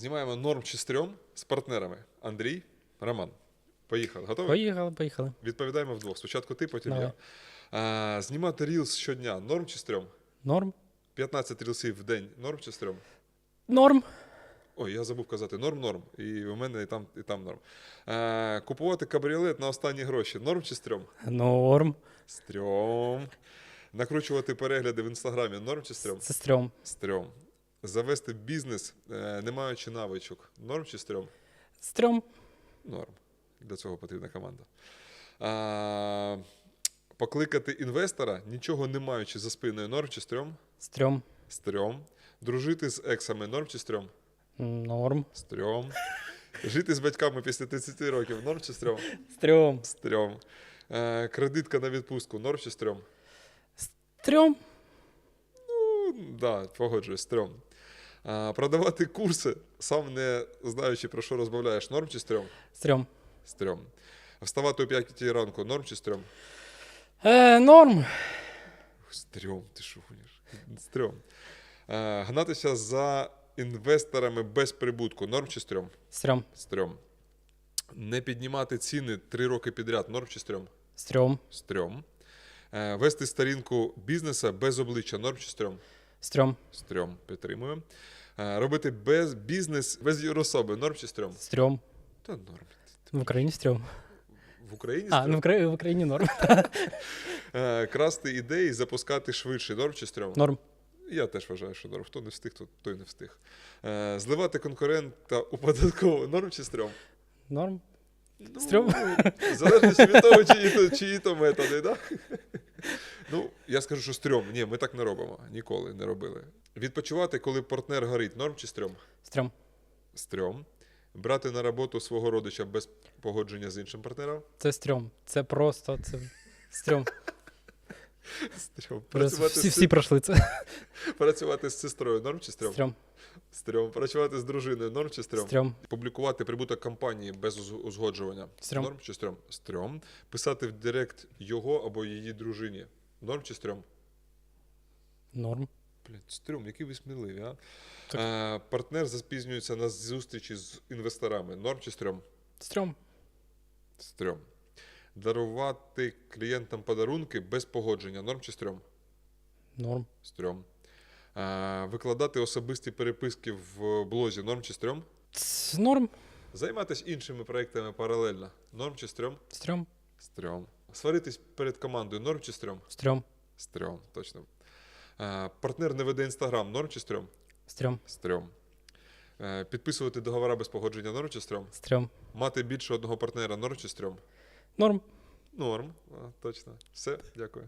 Знімаємо норм чи стрьом з партнерами. Андрій, Роман. Поїхали. Готові? Поїхали, поїхали. Відповідаємо вдвох. Спочатку ти, потім Давай. я. А, знімати рілс щодня. Норм чи стрьом? Норм. 15 рілсів в день. Норм чи стрьом? Норм. Ой, я забув казати, норм, норм. І у мене і там, і там норм. А, купувати кабріолет на останні гроші. Норм чи стрьом? Норм. Стрьом. Накручувати перегляди в інстаграмі. Норм чи стрьом? Це стрьом. Стрьом. Завести бізнес, е, не маючи навичок. Норм чи стрьом? Стрьом. Норм. Для цього потрібна команда. А, покликати інвестора, нічого не маючи за спиною. Норм чи стрьом? Стрьом. Стрьом. Дружити з ексами. Норм чи стрьом? Норм. Стрьом. Жити з батьками після 30 років. Норм чи стрьом? Стрьом. Стрьом. Е, кредитка на відпустку. Норм чи стрьом? Стрьом. Ну, да, погоджуюсь, стрьом. Продавати курси, сам не знаючи, про що розмовляєш. Норм чи стрьом? Стрьом. Стрьом. Вставати о 5 ранку. Норм чи стрьом? Е, норм. Стрьом, ти що гониш? Стрьом. Е, гнатися за інвесторами без прибутку. Норм чи стрьом? Стрьом. Стрьом. Не піднімати ціни три роки підряд. Норм чи стрьом? Стрьом. Стрьом. Е, вести сторінку бізнеса без обличчя. Норм чи стрьом? Стрьом. Стрьом. Підтримую. Е, робити без бізнес без юрособи. Норм чи стрьом? Стрьом. Та норм. В Україні стрьом. В Україні А, стрьом. ну в Украї- в Україні норм. Е, красти ідеї, запускати швидше. Норм чи стрьом? Норм. Я теж вважаю, що норм. Хто не встиг, то той не встиг. Е, зливати конкурента у податкову. Норм чи стрьом? Норм. Ну, Стрьом. В залежності від того, чиї то, чиї то методи, да? Ну, я скажу, що стрьом. Ні, ми так не робимо. Ніколи не робили. Відпочивати, коли партнер горить. Норм чи стрьом? Стрьом. Стрьом. Брати на роботу свого родича без погодження з іншим партнером. Це стрьом. Це просто це стрьом. Стрьом. Працювати, Всі, з, всі пройшли це. працювати з сестрою. Норм чи стрьом? Стрьом. Стрьом. Працювати з дружиною. Норм чи стрьом? Стрьом. Публікувати прибуток компанії без узгоджування. Стрьом. Норм чи стрьом? Стрьом. Писати в директ його або її дружині. Норм чи стрьом? Норм. Блін, стрьом, які ви сміливі, а? Так. а партнер запізнюється на зустрічі з інвесторами. Норм чи стрьом? Стрьом. Стрьом. Дарувати клієнтам подарунки без погодження. Норм чи стрьом? Норм. Стрьом. А, викладати особисті переписки в блозі. Норм чи стрьом? Ц- Норм. Займатися іншими проектами паралельно. Норм чи стрьом? Стрьом. Стрьом. Сваритись перед командою. Норм чи стрьом? Стрьом. Стрьом, точно. Е, партнер не веде інстаграм. Норм чи стрьом? Стрьом. Стрьом. Е, підписувати договори без погодження. Норм чи стрьом? Стрьом. Мати більше одного партнера. Норм чи стрьом? Норм. Норм. А, точно. Все, дякую.